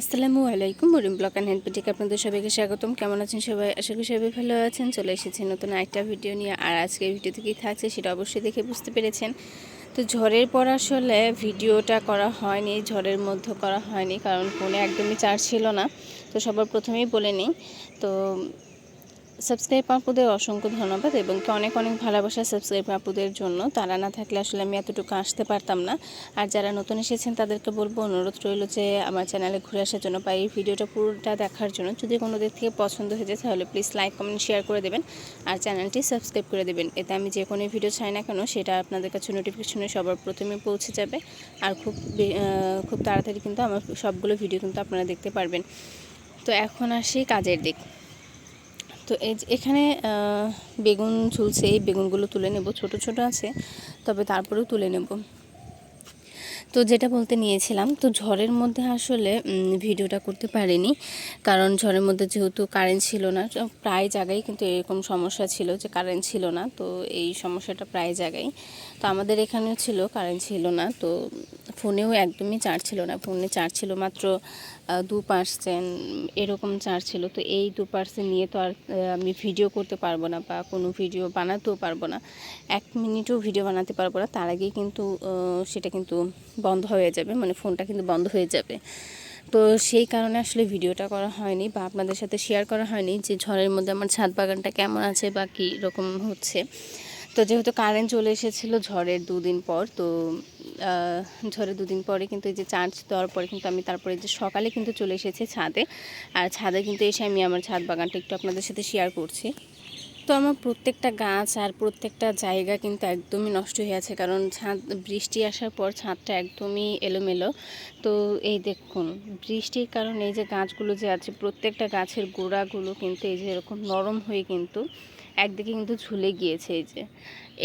আসসালামু আলাইকুম, মরিম ব্লক অ্যান্ড হ্যান্ড পিটিকে আপনাদের সবাইকে স্বাগতম। কেমন আছেন সবাই? আশা করি সবাই ভালো আছেন। চলে এসেছি নতুন আরেকটা ভিডিও নিয়ে। আর আজকের ভিডিওতে কী থাকছে সেটা অবশ্যই দেখে বুঝতে পেরেছেন। তো ঝড়ের পর আসলে ভিডিওটা করা হয়নি, ঝড়ের মধ্যে করা হয়নি, কারণ ফোনে একদমই চার্জ ছিল না। তো সবার প্রথমেই বলে নিই। তো সাবস্ক্রাইব আপুদের অসংখ্য ধন্যবাদ এবং কি অনেক অনেক ভালোবাসা সাবস্ক্রাইব আপুদের জন্য। তারা না থাকলে আসলে আমি এতটুকু আসতে পারতাম না। আর যারা নতুন এসেছেন, তাদেরকে বলব অনুরোধ রইল যে আমার চ্যানেলে ঘুরে আসার জন্য বা এই ভিডিওটা পুরোটা দেখার জন্য যদি কোনো দিক থেকে পছন্দ হয়ে যায়, তাহলে প্লিজ লাইক কমেন্ট শেয়ার করে দেবেন। আর চ্যানেলটি সাবস্ক্রাইব করে দেবেন। এতে আমি যে কোনো ভিডিও চাই না কেন, সেটা আপনাদের কাছে নোটিফিকেশনে সবার প্রথমে পৌঁছে যাবে। আর খুব খুব তাড়াতাড়ি কিন্তু আমার সবগুলো ভিডিও কিন্তু আপনারা দেখতে পারবেন। তো এখন আসি কাজের দিক। তো এখানে বেগুন ঝুলছে, এই বেগুনগুলো তুলে নেব। ছোট ছোট আছে, তবে তারপরেও তুলে নেব। তো যেটা বলতে নিয়েছিলাম, তো ঝড়ের মধ্যে আসলে ভিডিওটা করতে পারিনি। কারণ ঝড়ের মধ্যে যেহেতু কারেন্ট ছিল না প্রায় জায়গায় কিন্তু এরকম সমস্যা ছিল যে কারেন্ট ছিল না, তো এই সমস্যাটা প্রায় জায়গায়। তো আমাদের এখানেও ছিল কারেন্ট ছিল না। তো ফোনেও একদমই চার্জ ছিল না। ফোনে চার্জ ছিল মাত্র দু পার্সেন্ট এরকম চার্জ ছিল। তো এই দু পার্সেন্ট নিয়ে তো আর আমি ভিডিও করতে পারব না বা কোনো ভিডিও বানাতেও পারব না। এক মিনিটও ভিডিও বানাতে পারব না। তার আগেই কিন্তু সেটা কিন্তু বন্ধ হয়ে যাবে। মানে ফোনটা কিন্তু বন্ধ হয়ে যাবে। তো সেই কারণে আসলে ভিডিওটা করা হয়নি বা আপনাদের সাথে শেয়ার করা হয়নি যে ঝড়ের মধ্যে আমার ছাদ বাগানটা কেমন আছে বা কী রকম হচ্ছে। তো যেহেতু কারেন্ট চলে এসেছিল ঝড়ের দুদিন পর, তো ঝড়ের দুদিন পরে কিন্তু এই যে চার্জ দেওয়ার পরে কিন্তু আমি তারপরে যে সকালে কিন্তু চলে এসেছি ছাদে। আর ছাদে কিন্তু এসে আমি আমার ছাদ বাগানটা একটু আপনাদের সাথে শেয়ার করছি। তো আমার প্রত্যেকটা গাছ আর প্রত্যেকটা জায়গা কিন্তু একদমই নষ্ট হয়ে আছে, কারণ ছাদ, বৃষ্টি আসার পর ছাদটা একদমই এলোমেলো। তো এই দেখুন, বৃষ্টির কারণে এই যে গাছগুলো যে আছে, প্রত্যেকটা গাছের গোড়াগুলো কিন্তু এই যে এরকম নরম হয়ে কিন্তু একদিকে কিন্তু ঝুলে গিয়েছে এই যে।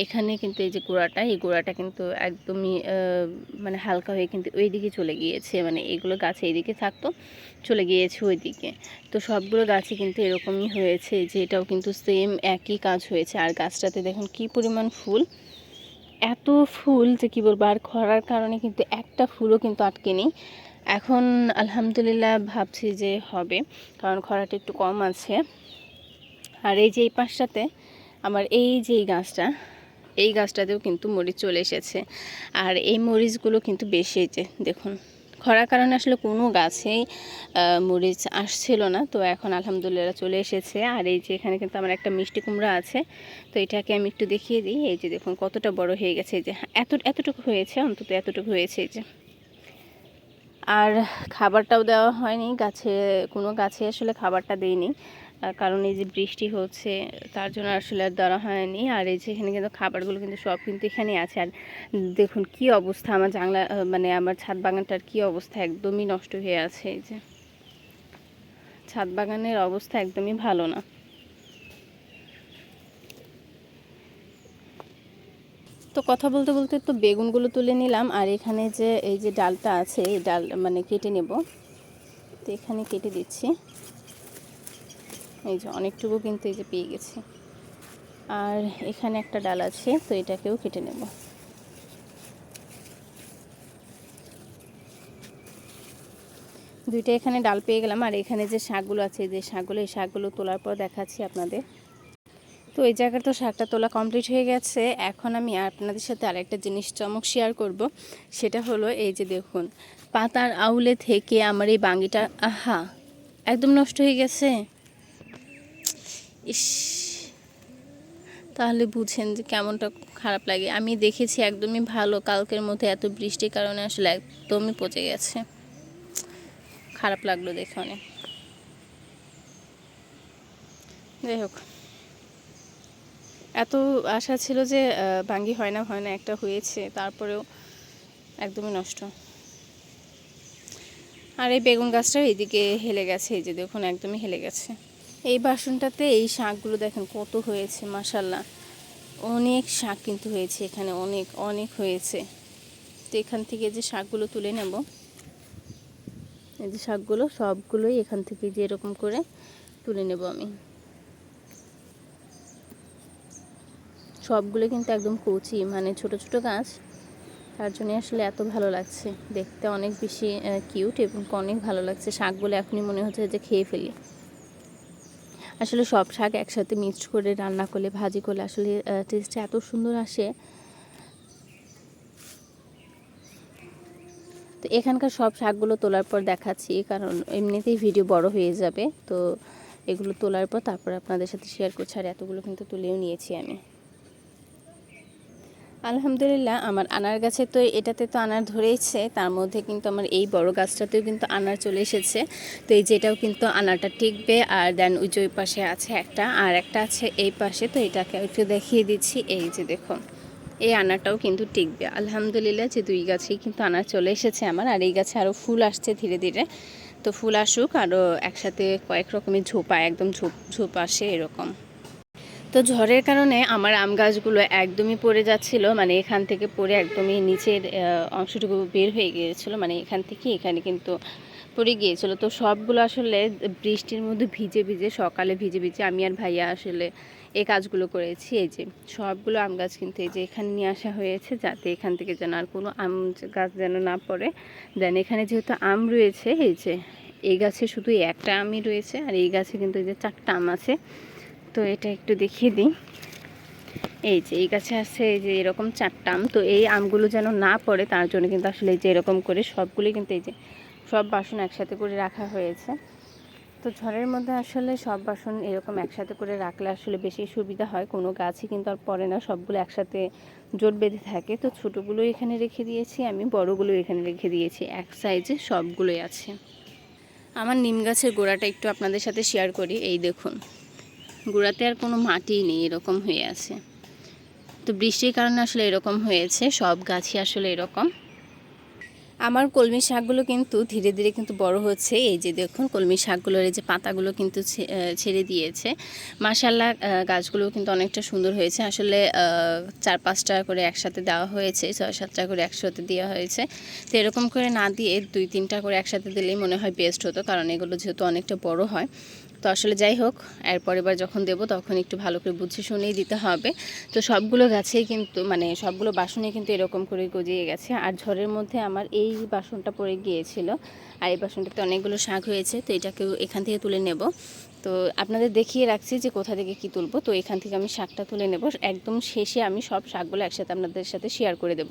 এখানে কিন্তু এই যে গোড়াটা, এই গোড়াটা কিন্তু একদমই মানে হালকা হয়ে কিন্তু ওই দিকে চলে গিয়েছে। মানে এগুলো গাছ এইদিকে থাকতো, চলে গিয়েছে ওইদিকে। তো সবগুলো গাছই কিন্তু এরকমই হয়েছে যে এটাও কিন্তু সেম একই কাজ হয়েছে। আর গাছটাতে দেখুন কি পরিমাণ ফুল। এত ফুল যে কী বলব, আর খরার কারণে কিন্তু একটা ফুলও কিন্তু আটকে নেই এখন আলহামদুলিল্লাহ ভাবছি যে হবে, কারণ খরাটা একটু কম আছে। আর এই যে এই পাশটাতে আমার এই যে এই গাছটা, এই গাছটাতেও কিন্তু মরিচ চলে এসেছে। আর এই মরিচগুলো কিন্তু বেশি যে, দেখুন। খরার কারণে আসলে কোনো গাছেই মরিচ আসছিল না। তো এখন আলহামদুলিল্লাহ চলে এসেছে। আর এই যে এখানে কিন্তু আমার একটা মিষ্টি কুমড়া আছে। তো এটাকে আমি একটু দেখিয়ে দিই। এই যে দেখুন, কতটা বড় হয়ে গেছে এই যে। এত, এতটুকু হয়েছে, অন্তত এতটুকু হয়েছে এই যে। আর খাবারটাও দেওয়া হয়নি। গাছে, কোনো গাছে আসলে খাবারটা দেইনি। কারণ এই যে বৃষ্টি হচ্ছে, তার জন্য আসলে আর দেওয়া হয়নি। আর এই যে এখানে কিন্তু খাবারগুলো কিন্তু সব কিন্তু এখানে আছে। আর দেখুন কি অবস্থা, আমার জানলা মানে আমার ছাদ বাগানটার কি অবস্থা একদমই নষ্ট হয়ে আছে এই যে। ছাদ বাগানের অবস্থা একদমই ভালো না। তো কথা বলতে বলতে তো বেগুনগুলো তুলে নিলাম। আর এখানে যে, এই যে ডালটা আছে, এই ডাল মানে কেটে নেব। তো এখানে কেটে দিচ্ছি। এই যে অনেকটুকু কিন্তু এই যে পেয়ে গেছি। আর এখানে একটা ডাল আছে, তো এটাকেও কেটে নেব। দুইটা এখানে ডাল পেয়ে গেলাম, আর এখানে যে শাকগুলো আছে যে শাকগুলো, এই শাকগুলো তোলার পর দেখাচ্ছি আপনাদের। তো এই জায়গাটা তো শাকটা তোলা কমপ্লিট হয়ে গেছে। এখন আমি আপনাদের সাথে আরেকটা জিনিস চমক শেয়ার করব, সেটা হলো এই যে দেখুন, পাতার আউলে থেকে আমার এই বাঙ্গিটা, আহা, একদম নষ্ট হয়ে গেছে। ইস। তাহলে বুঝেন যে কেমনটা খারাপ লাগে। আমি দেখেছি একদমই ভালো, কালকের মধ্যে এত বৃষ্টির কারণে আসলে একদমই পচে গেছে। খারাপ লাগল দেখে অনেক। যাই হোক। এত আশা ছিল যে বাঙ্গি হয় না হয় না, একটা হয়েছে, তারপরেও একদমই নষ্ট। আর এই বেগুন গাছটা এইদিকে হেলে গেছে, এই যে দেখুন, একদমই হেলে গেছে। এই বাসনটাতে এই শাকগুলো দেখেন কত হয়েছে মাসাল্লাহ অনেক শাক কিন্তু হয়েছে এখানে, অনেক অনেক হয়েছে। তো এখান থেকে যে শাকগুলো তুলে নেব, এই যে শাকগুলো সবগুলোই এখান থেকে যে এরকম করে তুলে নেব আমি। সবগুলো কিন্তু একদম কচি মানে ছোট ছোট গাছ। তার জন্য আসলে এত ভালো লাগছে। দেখতে অনেক বেশি কিউট এবং অনেক ভালো লাগছে। শাকগুলো এখনই মনে হচ্ছে যে খেয়ে ফেলি। আসলে সব শাক একসাথে মিক্সড করে রান্না করলে, ভাজি করলে আসলে টেস্টটা এত সুন্দর আসে। তো এখানকার সব শাকগুলো তোলার পর দেখাচ্ছি, কারণ এমনিতেই ভিডিও বড় হয়ে যাবে। তো এগুলো তোলার পর তারপর আপনাদের সাথে শেয়ার করছি, আর এতগুলো কিন্তু তুলেও নিয়েছি আমি। আলহামদুলিল্লাহ, আমার আনার গাছে তো এটাতে তো আনার ধরেইছে, তার মধ্যে কিন্তু আমার এই বড় গাছটাতেও কিন্তু আনার চলে এসেছে। তো এই যেটাও কিন্তু আনারটা টিকবে, আর দেন ওই পাশে আছে একটা, আর একটা আছে এই পাশে, তো এটাকে একটু দেখিয়ে দিচ্ছি, এই যে দেখুন, এই আনারটাও কিন্তু টিকবে। আলহামদুলিল্লাহ যে দুই গাছেই কিন্তু আনার চলে এসেছে আমার, আর এই গাছে আরও ফুল আসছে ধীরে ধীরে। তো ফুল আসুক, আরও একসাথে কয়েক রকমের ঝোপা, একদম ঝোপ ঝোপ আসে এরকম। তো ঝড়ের কারণে আমার আম গাছগুলো একদমই পড়ে যাচ্ছিল মানে এখান থেকে পড়ে একদমই নিচের অংশটুকু বের হয়ে গিয়েছিল মানে এখান থেকে এখানে কিন্তু পড়ে গিয়েছিল। তো সবগুলো আসলে বৃষ্টির মধ্যে ভিজে ভিজে, সকালে ভিজে ভিজে আমি আর ভাইয়া আসলে এই কাজগুলো করেছি। এই যে সবগুলো আম গাছ কিন্তু এই যে এখানে নিয়ে আসা হয়েছে, যাতে এখান থেকে যেন আর কোনো আম গাছ যেন না পড়ে। দেন এখানে যেহেতু আম রয়েছে, এই যে এই গাছে শুধু একটা আমই রয়েছে, আর এই গাছে কিন্তু এই যে চারটা আম আছে। তো এটা একটু দেখিয়ে দিই। এই যে, এই গাছে আছে এই যে এরকম চারটা আম। তো এই আমগুলো যেন না পড়ে, তার জন্য কিন্তু আসলে এই যে এরকম করে সবগুলি কিন্তু এই যে সব বাসন একসাথে করে রাখা হয়েছে। তো ঝড়ের মধ্যে আসলে সব বাসন এরকম একসাথে করে রাখলে আসলে বেশি সুবিধা হয়। কোনো গাছই কিন্তু আর পড়ে না, সবগুলো একসাথে জোট বেঁধে থাকে। তো ছোটোগুলো এখানে রেখে দিয়েছি, আমি বড়গুলো এখানে রেখে দিয়েছি। এক সাইজে সবগুলোই আছে। আমার নিম গাছের গোড়াটা একটু আপনাদের সাথে শেয়ার করি, এই দেখুন। গোড়াতে আর কোনো মাটি নেই, এরকম হয়ে আছে। তো বৃষ্টির কারণে আসলে এরকম হয়েছে, সব গাছই আসলে এরকম। আমার কলমি শাকগুলো কিন্তু ধীরে ধীরে কিন্তু বড় হচ্ছে। এই যে দেখুন, কলমি শাকগুলোর এই যে পাতাগুলো কিন্তু ছেড়ে দিয়েছে। মাসাল্লাহ গাছগুলো কিন্তু অনেকটা সুন্দর হয়েছে। আসলে চার পাঁচটা করে একসাথে দেওয়া হয়েছে, ছয় সাতটা করে একসাথে দেওয়া হয়েছে। তো এরকম করে না দিয়ে দুই তিনটা করে একসাথে দিলেই মনে হয় বেস্ট হতো, কারণ এগুলো যেহেতু অনেকটা বড় হয়। তো আসলে যাই হোক, এরপর এবার যখন দেব তখন একটু ভালো করে বুঝে শুনেই দিতে হবে। তো সবগুলো গাছেই কিন্তু মানে সবগুলো বাসনে কিন্তু এরকম করে গজিয়ে গেছে। আর ঝড়ের মধ্যে আমার এই বাসনটা পড়ে গিয়েছিল। আর এই বাসনটাতে অনেকগুলো শাক হয়েছে, তো এটাকেও এখান থেকে তুলে নেব। তো আপনাদের দেখিয়ে রাখছি যে কোথা থেকে কি তুলবো। তো এখান থেকে আমি শাকটা তুলে নেব। একদম শেষে আমি সব শাকগুলো একসাথে আপনাদের সাথে শেয়ার করে দেব।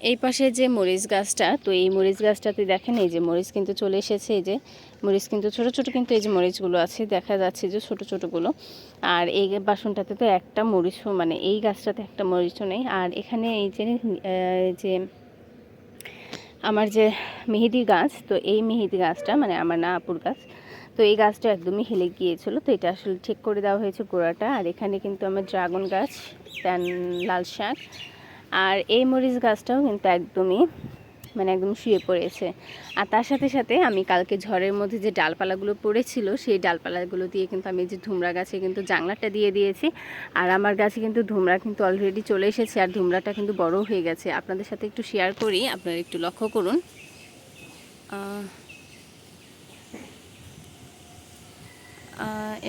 এই পাশে যে মরিচ গাছটা, তো এই মরিচ গাছটাতে দেখেন, এই যে মরিচ কিন্তু চলে এসেছে, এই যে মরিচ কিন্তু ছোট ছোট কিন্তু এই যে মরিচগুলো আছে, দেখা যাচ্ছে যে ছোট, ছোটগুলো। আর এই বাসনটাতে তো একটা মরিচও মানে এই গাছটাতে একটা মরিচও নেই। আর এখানে এই যে যে আমার যে মেহেদি গাছ, তো এই মেহেদি গাছটা মানে আমার না আপুর গাছ, তো এই গাছটা একদমই হেলে গিয়েছিল। তো এটা আসলে ঠিক করে দেওয়া হয়েছে গোড়াটা। আর এখানে কিন্তু আমার ড্রাগন গাছ প্যান লাল শাক আর এই মরিচ গাছটাও কিন্তু একদমই মানে একদম শুয়ে পড়েছে। আর তার সাথে সাথে আমি কালকে ঝড়ের মধ্যে যে ডালপালাগুলো পড়েছিল, সেই ডালপালাগুলো দিয়ে কিন্তু আমি যে ধুমরা গাছে কিন্তু জাংলাটা দিয়ে দিয়েছি। আর আমার গাছে কিন্তু ধুমরা কিন্তু অলরেডি চলে এসেছে, আর ধুমরাটা কিন্তু বড় হয়ে গেছে। আপনাদের সাথে একটু শেয়ার করি, আপনারা একটু লক্ষ্য করুন।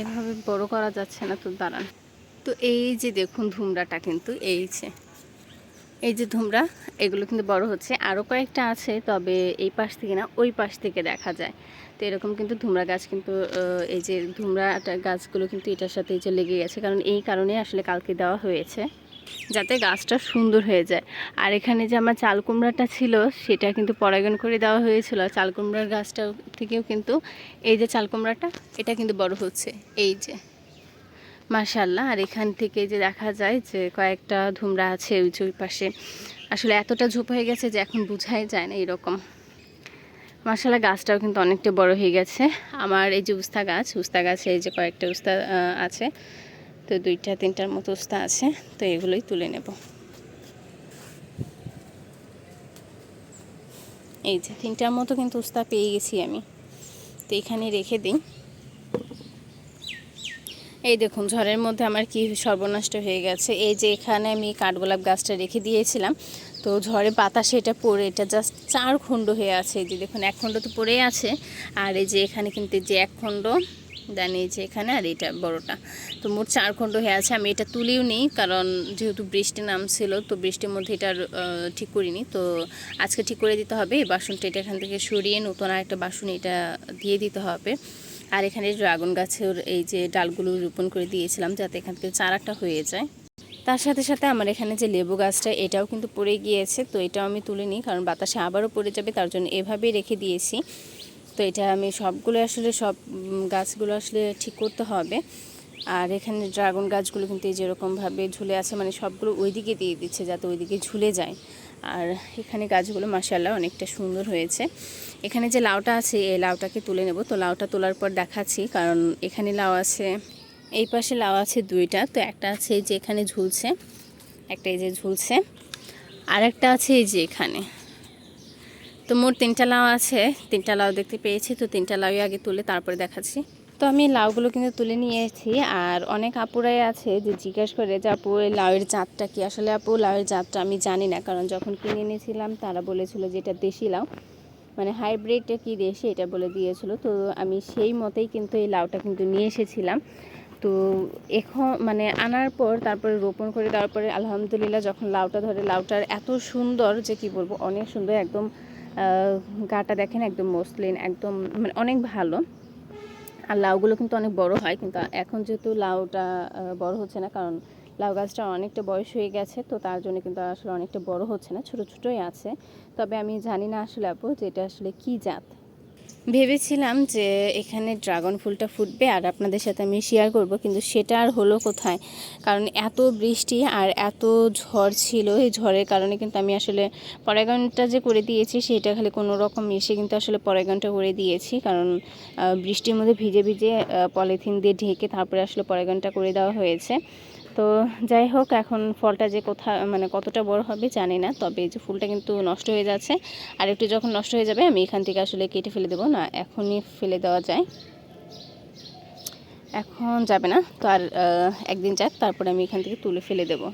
এভাবে বড় করা যাচ্ছে না, তো দাঁড়ান। তো এই যে দেখুন ধুমরাটা কিন্তু, এই যে। এই যে ধুমরা, এগুলো কিন্তু বড় হচ্ছে। আরও কয়েকটা আছে, তবে এই পাশ থেকে না, ওই পাশ থেকে দেখা যায়। তো এরকম কিন্তু ধুমরা গাছ কিন্তু এই যে ধুমরা গাছগুলো কিন্তু এটার সাথে এই যে লেগে গেছে। কারণ এই কারণে আসলে কালকে দেওয়া হয়েছে, যাতে গাছটা সুন্দর হয়ে যায়। আর এখানে যে আমার চাল কুমড়াটা ছিল, সেটা কিন্তু পরাগন করে দেওয়া হয়েছিল। চাল কুমড়ার গাছটা থেকেও কিন্তু এই যে চাল কুমড়াটা এটা কিন্তু বড় হচ্ছে। এই যে মার্শাল্লাহ আর এখান থেকে যে দেখা যায় যে কয়েকটা ধুমরা আছে ওই যে পাশে। আসলে এতটা ঝোপ হয়ে গেছে যে এখন বোঝাই যায় না এরকম। মার্শাল্লাহ গাছটাও কিন্তু অনেকটা বড় হয়ে গেছে। আমার এই যে উস্তা গাছ, উস্তা গাছে এই যে কয়েকটা উস্তা আছে। তো দুইটা, তিনটার মতো উস্তা আছে। তো এগুলোই তুলে নেব। এই যে তিনটার মতো কিন্তু উস্তা পেয়ে গেছি আমি। তো এখানে রেখে দিই। এই দেখুন, ঝড়ের মধ্যে আমার কি সর্বনষ্ট হয়ে গেছে। এই যে এখানে আমি কাঠগোলাপ গাছটা রেখে দিয়েছিলাম, তো ঝড়ে বাতাসে এটা পড়ে, এটা জাস্ট চার খণ্ড হয়ে আছে। যে দেখুন, এক খণ্ড তো পড়েই আছে, আর এই যে এখানে কিন্তু যে এক খণ্ড, দেন এই যে এখানে, আর এটা বড়টা। তো মোট চার খণ্ড হয়ে আছে, আমি এটা তুলেও নিই, কারণ যেহেতু বৃষ্টি নামছিল, তো বৃষ্টির মধ্যে এটা ঠিক করিনি। তো আজকে ঠিক করে দিতে হবে, এই বাসনটা এটা এখান থেকে সরিয়ে নতুন আর একটা বাসন এটা দিয়ে দিতে হবে। আর এখানে ড্রাগন গাছের এই যে ডালগুলো রোপণ করে দিয়েছিলাম যাতে এখান থেকে চারাটা হয়ে যায়। তার সাথে সাথে আমার এখানে যে লেবু গাছটা, এটাও কিন্তু পড়ে গিয়েছে, তো এটাও আমি তুলে নিই, কারণ বাতাসে আবারও পড়ে যাবে, তার জন্য এভাবেই রেখে দিয়েছি। তো এটা আমি সবগুলো আসলে সব গাছগুলো আসলে ঠিক করতে হবে। আর এখানে ড্রাগন গাছগুলো কিন্তু এই যেরকমভাবে ঝুলে আছে মানে সবগুলো ওইদিকে দিয়ে দিচ্ছে যাতে ওইদিকে ঝুলে যায়। আর এখানে গাছগুলো মাসাল্লাহ অনেকটা সুন্দর হয়েছে। এখানে যে লাউটা আছে, এই লাউটাকে তুলে নেব। তো লাউটা তোলার পর দেখাচ্ছি, কারণ এখানে লাউ আছে, এই পাশে লাউ আছে দুইটা। তো একটা আছে এই যে এখানে ঝুলছে, একটা এই যে ঝুলছে, আর একটা আছে এই যে এখানে। তো মোট তিনটা লাউ আছে, তিনটা লাউ দেখতে পেয়েছি। তো তিনটা লাউই আগে তুলে তারপরে দেখাচ্ছি। তো আমি লাউগুলো কিন্তু তুলে নিয়েছি আর অনেক আপুরাই আছে যে জিজ্ঞেস করে যে, আপু লাউয়ের জাতটা কি? আসলে আপু, লাউয়ের জাতটা আমি জানি না। কারণ যখন কিনে এনেছিলাম, তারা বলেছিল যে, এটা দেশি লাউ। মানে হাইব্রিডটা কি দেশি, এটা বলে দিয়েছিল। তো আমি সেই মতেই কিন্তু এই লাউটা কিন্তু নিয়ে এসেছিলাম। তো এখন মানে আনার পর, তারপরে রোপণ করে দেওয়ার পরে, আলহামদুলিল্লাহ, যখন লাউটা ধরে, লাউটার এত সুন্দর যে, কি বলব, অনেক সুন্দর, একদম গাটা দেখেন, একদম মসলিন, একদম মানে অনেক ভালো। আর লাউগুলো কিন্তু অনেক বড় হয়, কিন্তু এখন যেহেতু লাউটা বড় হচ্ছে না, কারণ লাউ গাছটা অনেকটা বয়স হয়ে গেছে, তো তার জন্য কিন্তু আসলে অনেকটা বড় হচ্ছে না, ছোট ছোটই আছে। তবে আমি জানি না আসলে আপু যে এটা আসলে কি জাত। ভেবেছিলাম যে এখানে ড্রাগন ফুলটা ফুটবে আর আপনাদের সাথে আমি শেয়ার করব, কিন্তু সেটা আর হলো কোথায়? কারণ এত বৃষ্টি আর এত ঝড় ছিল, এই ঝড়ের কারণে কিন্তু আমি আসলে পরাগনটা যে করে দিয়েছি সেটা খালি কোনো রকম এসে কিন্তু আসলে পরাগনটা করে দিয়েছি। কারণ বৃষ্টির মধ্যে ভিজে ভিজে পলিথিন দিয়ে ঢেকে তারপরে আসলে পরাগনটা করে দেওয়া হয়েছে। তো যাই হোক, এখন ফলটা যে কোথা মানে কতটা বড় হবে জানি না, তবে এই যে ফুলটা কিন্তু নষ্ট হয়ে যাচ্ছে। আর একটু যখন নষ্ট হয়ে যাবে, আমি এখান থেকে আসলে কেটে ফেলে দেবো, না এখনই ফেলে দেওয়া যায়। এখন যাবে না, তো আর একদিন যাক, তারপরে আমি এখান থেকে তুলে ফেলে দেবো।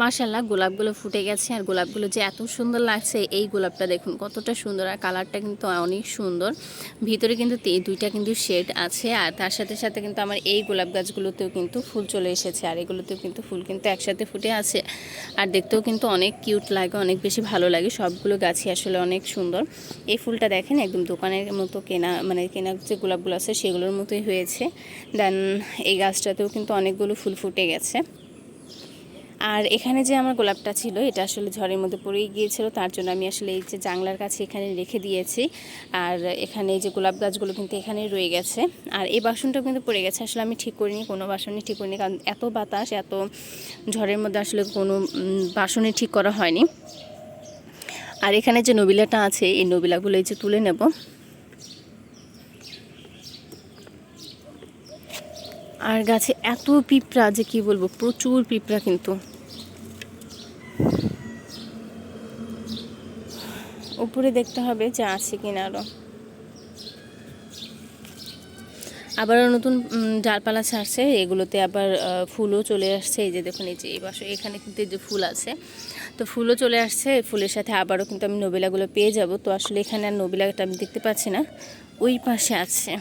মাশাল্লাহ গোলাপগুলো ফুটে গেছে আর গোলাপগুলো যে এত সুন্দর লাগছে, এই গোলাপটা দেখুন কতটা সুন্দর আর কালারটা কিন্তু অনেক সুন্দর। ভিতরে কিন্তু দুইটা কিন্তু শেড আছে আর তার সাথে সাথে কিন্তু আমার এই গোলাপ গাছগুলোতেও কিন্তু ফুল চলে এসেছে আর এগুলোতেও কিন্তু ফুল কিন্তু একসাথে ফুটে আছে। আর দেখতেও কিন্তু অনেক কিউট লাগে, অনেক বেশি ভালো লাগে, সবগুলো গাছই আসলে অনেক সুন্দর। এই ফুলটা দেখেন একদম দোকানের মতো কেনা মানে কেনা যে গোলাপগুলো আছে সেগুলোর মতোই হয়েছে। দেন এই গাছটাতেও কিন্তু অনেকগুলো ফুল ফুটে গেছে। আর এখানে যে আমার গোলাপটা ছিল, এটা আসলে ঝড়ের মধ্যে পড়েই গিয়েছিল, তার জন্য আমি আসলে এই যে জাংলার কাছে এখানে রেখে দিয়েছি। আর এখানে এই যে গোলাপ গাছগুলো কিন্তু এখানেই রয়ে গেছে। আর এই বাসনটাও কিন্তু পড়ে গেছে, আসলে আমি ঠিক করিনি, কোনো বাসনই ঠিক করিনি, কারণ এত বাতাস, এত ঝড়ের মধ্যে আসলে কোনো বাসনই ঠিক করা হয়নি। আর এখানে যে নবিলাটা আছে, এই নবিলাগুলো এই যে তুলে নেব। আর গাছে এত পিঁপড়া যে কি বলব, প্রচুর পিঁপড়া কিন্তু। উপরে দেখতে হবে যে আছে কিনা আরও। আবারও নতুন ডালপালা ছাড়ছে, এগুলোতে আবার ফুলও চলে আসছে। এই যে দেখুন, এই যে এই পাশে, এখানে কিন্তু যে ফুল আছে। তো ফুলও চলে আসছে ফুলের সাথে আবারও কিন্তু আমি নবিলাগুলো পেয়ে যাব। তো আসলে এখানে আর নবিলাটা আমি দেখতে পাচ্ছি না, ওই পাশে আছে।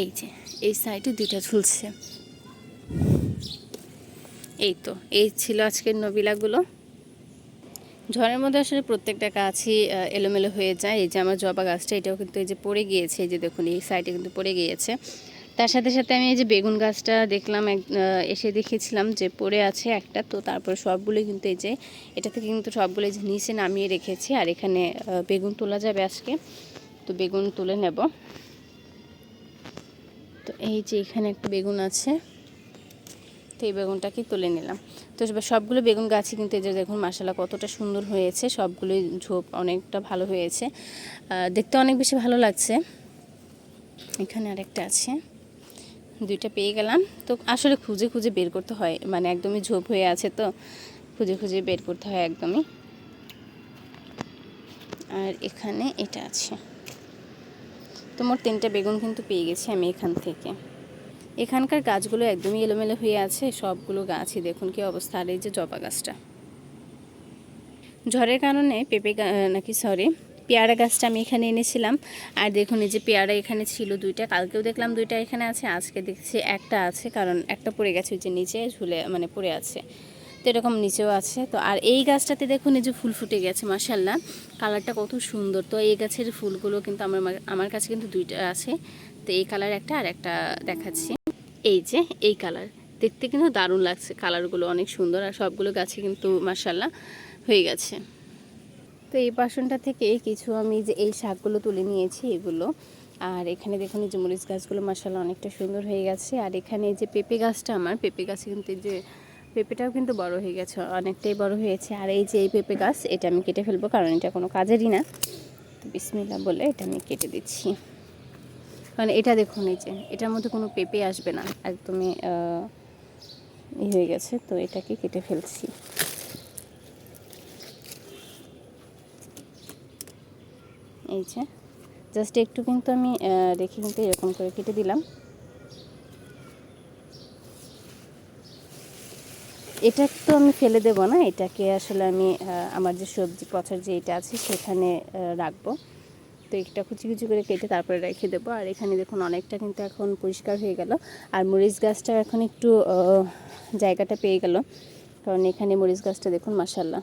এই যে, এই সাইডে দুইটা ঝুলছে। এই তো, এই ছিল আজকের নবিলাগুলো। ঝড়ের মধ্যে আসলে প্রত্যেকটা গাছই এলোমেলো হয়ে যায়। এই যে আমার জবা গাছটা, এটাও কিন্তু এই যে পড়ে গিয়েছে, এই যে দেখুন, এই সাইডে কিন্তু পড়ে গিয়েছে। তার সাথে সাথে আমি এই যে বেগুন গাছটা দেখলাম, এক এসে দেখেছিলাম যে পড়ে আছে একটা। তো তারপর সবগুলোই কিন্তু এই যে, এটা থেকে কিন্তু সবগুলো যে নিচে নামিয়ে রেখেছি। আর এখানে বেগুন তোলা যাবে আজকে। তো বেগুন তুলে নেব। তো এই যে এখানে একটা বেগুন আছে। তো এই বেগুনটাকে তুলে নিলাম। তো সবগুলো বেগুন গাছই কিন্তু এই যে দেখুন মাসালা কতটা সুন্দর হয়েছে। সবগুলোই ঝোপ অনেকটা ভালো হয়েছে। দেখতে অনেক বেশি ভালো লাগছে। এখানে আরেকটা আছে। দুইটা পেয়ে গেলাম। তো আসলে খুঁজে খুঁজে বের করতে হয়। মানে একদমই ঝোপ হয়ে আছে তো, খুঁজে খুঁজে বের করতে হয় একদমই। আর এখানে এটা আছে। তো মোট তিনটা বেগুন কিন্তু পেয়ে গেছি আমি এখান থেকে। এখানকার গাছগুলো একদমই এলোমেলো হয়ে আছে, সবগুলো গাছই দেখুন কি অবস্থা, আর এই যে জবা গাছটা। ঝড়ের কারণে পেঁপে নাকি সরি পেয়ারা গাছটা আমি এখানে এনেছিলাম। আর দেখুন এই যে পেয়ারা এখানে ছিল দুইটা, কালকেও দেখলাম দুইটা এখানে আছে, আজকে দেখছি একটা আছে, কারণ একটা পড়ে গেছে ওই যে নিচে, ঝুলে মানে পড়ে আছে। তো এরকম নিচেও আছে। তো আর এই গাছটাতে দেখুন এই যে ফুল ফুটে গেছে মাসাল্লাহ কালারটা কত সুন্দর। তো এই গাছের ফুলগুলো কিন্তু আমার আমার কাছে কিন্তু দুইটা আছে। তো এই কালার একটা আর একটা দেখাচ্ছি। এই যে, এই কালার দেখতে কিন্তু দারুণ লাগছে। কালারগুলো অনেক সুন্দর আর সবগুলো গাছে কিন্তু মাসাল্লাহ হয়ে গেছে। তো এই বাসনটা থেকে কিছু আমি যে এই শাকগুলো তুলে নিয়েছি এগুলো। আর এখানে দেখুন যে মরিচ গাছগুলো মাসাল্লাহ অনেকটা সুন্দর হয়ে গেছে। আর এখানে যে পেঁপে গাছটা আমার, পেঁপে গাছে কিন্তু যে পেঁপেটাও কিন্তু বড় হয়ে গেছে, অনেকটাই বড় হয়েছে। আর এই যে এই পেঁপে গাছ, এটা আমি কেটে ফেলব কারণ এটা কোনো কাজেরই না। তো বিসমিল্লা বলে এটা আমি কেটে দিচ্ছি। কারণ এটা দেখুন এই যে, এটার মধ্যে কোনো পেঁপে আসবে না। একদমই ই হয়ে গেছে, তো এটাকে কেটে ফেলছি। এই যে, জাস্ট একটু কিন্তু আমি রেখে কিন্তু এরকম করে কেটে দিলাম। এটা তো আমি ফেলে দেব না, এটাকে আসলে আমি আমার যে সবজি পচার যে এটা আছে সেখানে রাখব। তো এটা কুচি কুচি করে কেটে তারপরে রেখে দেবো। আর এখানে দেখুন অনেকটা কিন্তু এখন পরিষ্কার হয়ে গেল। আর মরিচ গাছটা এখন একটু জায়গাটা পেয়ে গেল। কারণ এখানে মরিচ গাছটা দেখুন মাসাল্লাহ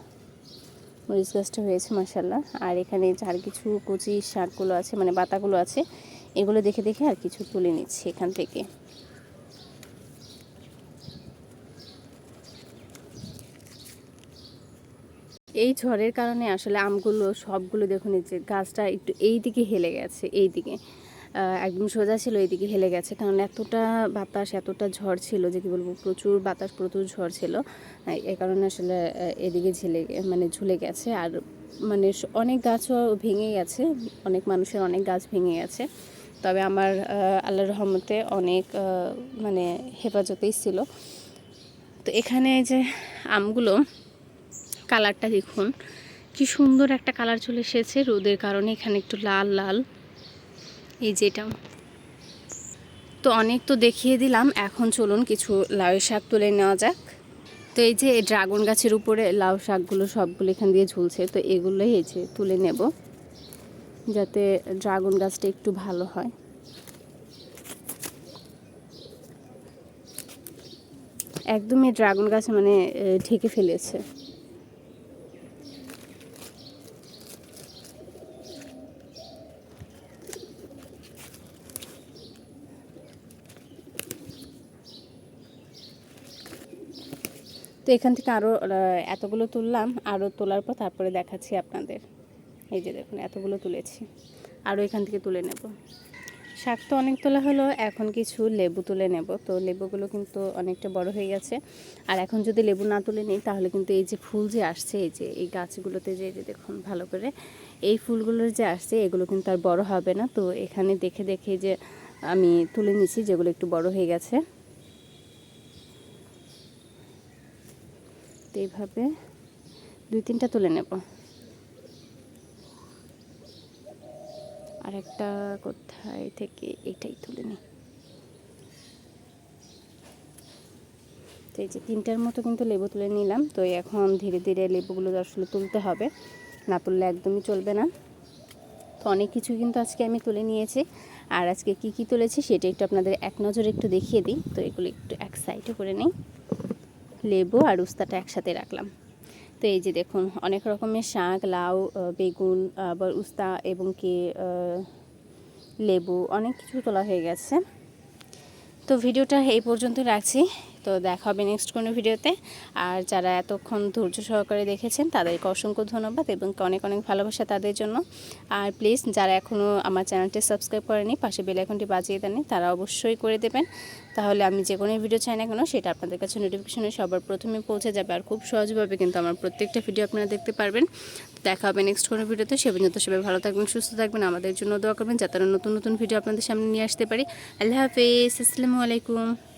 মরিচ গাছটা হয়েছে মাসাল্লাহ আর এখানে যার কিছু কচি শাকগুলো আছে মানে বাতাগুলো আছে, এগুলো দেখে দেখে আর কিছু তুলে নিচ্ছি এখান থেকে। এই ঝড়ের কারণে আসলে আমগুলো সবগুলো দেখুন যে গাছটা একটু এই দিকে হেলে গেছে এই দিকে। একদম সোজা ছিল এইদিকে হেলে গেছে। কারণ এতটা বাতাস এতটা ঝড় ছিল যে কী বলব প্রচুর বাতাস প্রচুর ঝড় ছিল। এ কারণে আসলে এদিকে ঝেলে মানে ঝুলে গেছে। আর মানে অনেক গাছও ভেঙে গেছে অনেক মানুষের অনেক গাছ ভেঙে গেছে তবে আমার আহ, আল্লাহর রহমতে অনেক মানে হেফাজতেই ছিল। তো এখানে যে আমগুলো কালারটা দেখুন। কি সুন্দর একটা কালার চলে এসেছে রোদের কারণে, এখানে একটু লাল লাল। এই যেটা তো অনেক তো দেখিয়ে দিলাম, এখন চলুন কিছু লাউ শাক তুলে নেওয়া যাক। তো এই যে ড্রাগন গাছের উপরে লাউ শাকগুলো সবগুলো এখান দিয়ে ঝুলছে, তো এগুলোই এই যে তুলে নেব, যাতে ড্রাগন গাছটা একটু ভালো হয়। একদমই ড্রাগন গাছ মানে ঢেকে ফেলেছে। তো এখান থেকে আরও এতগুলো তুললাম আরও তোলার পর তারপরে দেখাচ্ছি আপনাদের। এই যে দেখুন, এতগুলো তুলেছি আরও এখান থেকে তুলে নেব। শাক তো অনেক তোলা হলো, এখন কিছু লেবু তুলে নেব। তো লেবুগুলো কিন্তু অনেকটা বড় হয়ে গেছে। আর এখন যদি লেবু না তুলে নিই, তাহলে কিন্তু এই যে ফুল যে আসছে, এই যে, এই গাছগুলোতে যে যে দেখুন, ভালো করে, এই ফুলগুলোর যে আসছে, এগুলো কিন্তু আর বড় হবে না। তো এখানে দেখে দেখে যে, আমি তুলে নিছি যেগুলো একটু বড় হয়ে গেছে। তো এইভাবে দুই তিনটা তুলে নেব। আর একটা কোথায় থেকে এটাই তুলে নিই। তো এই যে তিনটার মতো কিন্তু লেবু তুলে নিলাম। তো এখন ধীরে ধীরে লেবুগুলো আসলে তুলতে হবে। না তুললে একদমই চলবে না। তো অনেক কিছু কিন্তু আজকে আমি তুলে নিয়েছি। আর আজকে কি কি তুলেছি সেটা একটু আপনাদের এক নজরে একটু দেখিয়ে দিই। তো এগুলো একটু এক সাইডে করে নিই। লেবু আর উস্তাটা একসাথে রাখলাম। তো এই যে দেখুন, অনেক রকমের শাক, লাউ বেগুন, আবার উস্তা এবং কি লেবু অনেক কিছু তোলা হয়ে গেছে। তো ভিডিওটা এই পর্যন্ত রাখছি। তো দেখা হবে নেক্সট কোনো ভিডিওতে। আর যারা এতক্ষণ ধৈর্য সহকারে দেখেছেন, তাদেরকে অসংখ্য ধন্যবাদ এবং অনেক অনেক ভালোবাসা তাদের জন্য। আর প্লিজ যারা এখনও আমার চ্যানেলটি সাবস্ক্রাইব করেনি, পাশে বেল আইকনটি বাজিয়ে দেননি, তারা অবশ্যই করে দেবেন। তাহলে আমি যে কোনো ভিডিও চাই না কেন, সেটা আপনাদের কাছে নোটিফিকেশনে সবার প্রথমে পৌঁছে যাবে। আর খুব সহজভাবে কিন্তু আমার প্রত্যেকটা ভিডিও আপনারা দেখতে পারবেন। দেখা হবে নেক্সট কোনো ভিডিওতে। সে পর্যন্ত সবাই ভালো থাকবেন, সুস্থ থাকবেন। আমাদের জন্য দোয়া করবেন, যাতে নতুন নতুন ভিডিও আপনাদের সামনে নিয়ে আসতে পারি। আল্লাহ হাফেজ, আসসালামু আলাইকুম।